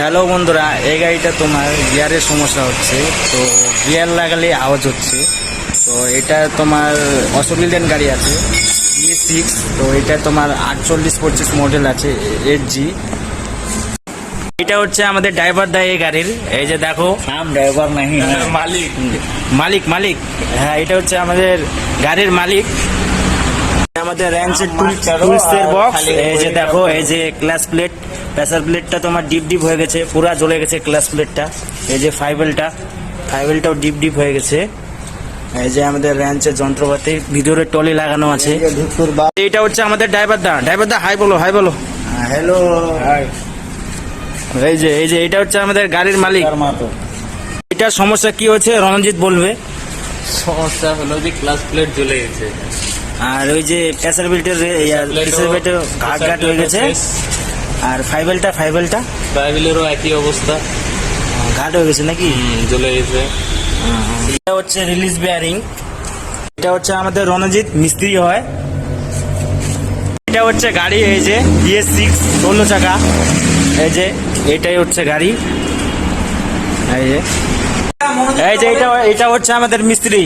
Hello বন্ধুরা এই গাড়িটা তোমার গিয়ারের সমস্যা হচ্ছে তো গিয়ার লাগালে আওয়াজ হচ্ছে। তো এটা তোমার অসবিলেন গাড়ি আছে e ই সিক্স তো এটা তোমার আটচল্লিশ পঁচিশ মডেল আছে এইট জি এটা হচ্ছে আমাদের ড্রাইভার দেয় এই গাড়ির এই যে দেখো। নাম ড্রাইভার নাহি। মালিক। মালিক মালিক। হ্যাঁ এটা হচ্ছে আমাদের গাড়ির মালিক। আমাদের র্যাঞ্চের টুলসের বক্স এই যে দেখো এই যে ক্লাস প্লেট প্রেসার প্লেটটা তোমার ডিপ ডিপ হয়ে গেছে পুরা জ্বলে গেছে ক্লাস প্লেটটা এই যে ফাইবেলটা ফাইবেলটাও ডিপ ডিপ হয়ে গেছে। এই যে আমাদের র্যাঞ্চের যন্ত্রপাতি ভিতরে টলি লাগানো আছে। এইটা হচ্ছে আমাদের ড্রাইভার দা। ড্রাইভার দা হাই বলো হাই বলো। হ্যালো এই যে এই যে এটা হচ্ছে আমাদের গাড়ির মালিক। এটার সমস্যা কি হয়েছে রণজিৎ বলবে। সমস্যা হলো যে ক্লাস প্লেট জ্বলে গেছে। আর ওই যে প্রেসার বেল্টের প্রেসার বেল্টের ঘাট ঘাট হয়ে গেছে। আর ফাইবেলটা ফাইবেলটা বাইবেলেরও একই অবস্থা। ঘাট হয়ে গেছে নাকি? জ্বলে গেছে। এটা হচ্ছে রিলিজ বেয়ারিং এটা হচ্ছে আমাদের রণজিৎ মিস্ত্রি হয়। এটা হচ্ছে গাড়ি এই যে বিএস সিক্স ষোলো চাকা। এই যে এটাই হচ্ছে গাড়ি। এই যে। এই যে এটা এটা হচ্ছে আমাদের মিস্ত্রি।